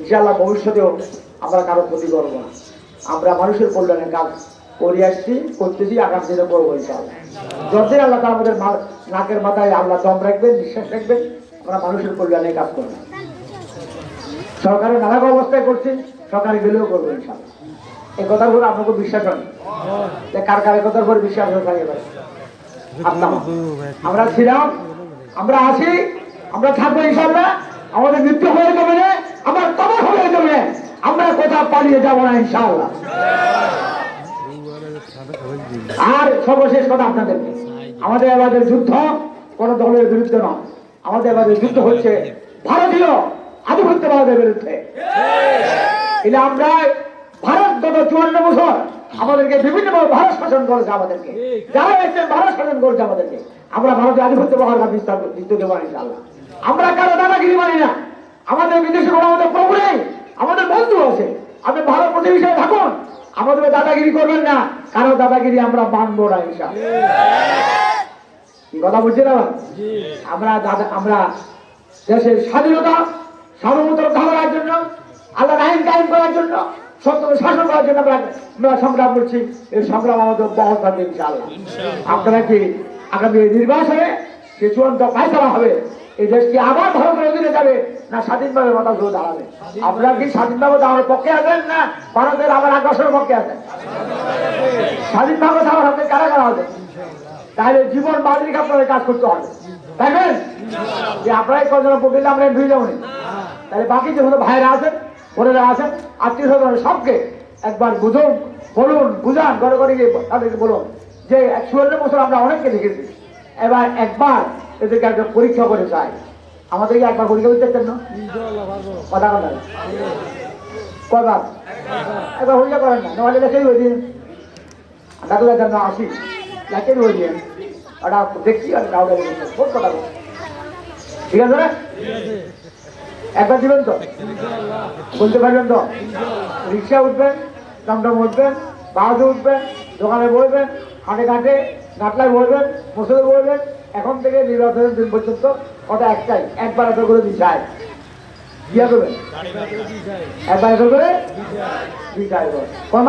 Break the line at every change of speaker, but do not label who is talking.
ইনশাআল্লাহ ভবিষ্যতেও আমরা কারও ক্ষতি করব না। আমরা মানুষের কল্যাণে কাজ করে আসছি করতেছি আগামী দিনে করব ইনশাআল্লাহ। যতই আল্লাহ আমাদের নাকের মাথায় আল্লাহ দম রাখবেন বিশ্বাস রাখবেন, আমরা মানুষের কল্যাণে কাজ করব। সরকারের নানা অবস্থায় করছি, সরকারি গেলেও করব ইনশাআল্লাহ। এই কথার উপর আপনাকে বিশ্বাস হয় কার কার কথার উপর বিশ্বাস হয়ে থাকে আমরা ছিলাম, আমরা আছি আমরা থাকব ইনশাল্লাহ আমাদের মৃত্যু হয়ে যাবে না আমার কবর হয়ে যাবে আমরা কোথাও পালিয়ে যাব না ইনশাআল্লাহ। আর সর্বশেষ কথা আপনাদেরকে আমাদের এবারের যুদ্ধ কোন দলের বিরুদ্ধে নয়। আমাদের এবারের যুদ্ধ হচ্ছে ভারতীয় আধিপত্যবাদের বিরুদ্ধে। এটা আমরা ভারত গত চুয়ান্ন বছর আমাদেরকে বিভিন্ন ভারত শাসন করেছে আমাদেরকে। যারা এসে ভারত শাসন করেছে আমাদেরকে। আমরা ভারতের আধিপত্য ব্যবহার বিস্তার দিতে দেবো না আমরা কারও দাদাগিরি মানি না। আমাদের বিদেশে কোনো আমাদের প্রভু নেই। আমাদের বন্ধু আছে। আপনি ভারত প্রতিবেশী থাকুন। আমাদের দাদাগিরি করবেন না। কারও দাদাগিরি আমরা মানবো না কি কথা বুঝছেন আবার? আমরা দাদা, আমরা দেশের স্বাধীনতা, সার্বভৌমত্ব রক্ষা করার জন্য, আল্লাহ আইন কায়েম করার জন্য সত্য শাসন করার জন্য আমরা আমরা সংগ্রাম করছি। এই সংগ্রাম আমাদের বহল থাকবে ইনশাআল্লাহ। আপনারা কি আগামী নির্বাচনে যে চূড়ান্ত হবে? এই দেশ কি আবার ভারতের অধীনে যাবে? না স্বাধীনভাবে মাথা ধরে দাঁড়াবে। আপনারা কি স্বাধীনভাবে দাঁড়ানোর পক্ষে আছেন না ভারতের আবার আগ্রাসনের পক্ষে আছেন? স্বাধীনভাবে দাঁড়ানোর হাতে কারা কারা হবে তাহলে জীবন বাদরিকে আপনাদের কাজ করতে হবে। দেখবেন যে আপনারাই কজন বকিলে আমরা ভিড় যাব না। তাহলে বাকি যে ভাইরা আছেন বোনেরা আছেন। আত্মীয় স্বজন সবকে একবার বুঝুন, বলুন, বুঝান, ঘরে ঘরে গিয়ে তাদেরকে বলুন যে চুয়ান্ন বছর আমরা অনেককে দেখেছি। এবার একবার এদেরকে একটা পরীক্ষা করে চাই। আমাদেরকে একবার পরীক্ষা করতে চান না? কথা কথা কবার একবার পরীক্ষা করেন না। নাহলে দেখেই ওই দিন তো যেন আসি দেখেই ওই দিন ওটা দেখছি আর কাউকে বহুত কথা। ঠিক আছে না? একবার দিবেন তো? বলতে পারবেন তো? রিক্সা উঠবেন টমটম উঠবেন বাসে উঠবেন দোকানে বলবেন হাটে ঘাটে ঘাটলায় বলবেন মসুদে বলবেন এখন থেকে নির্বাচনের দিন পর্যন্ত ওটা একটাই, একবার এত করে দিশায় কি করবেন একবার এত করে দিশায় কোন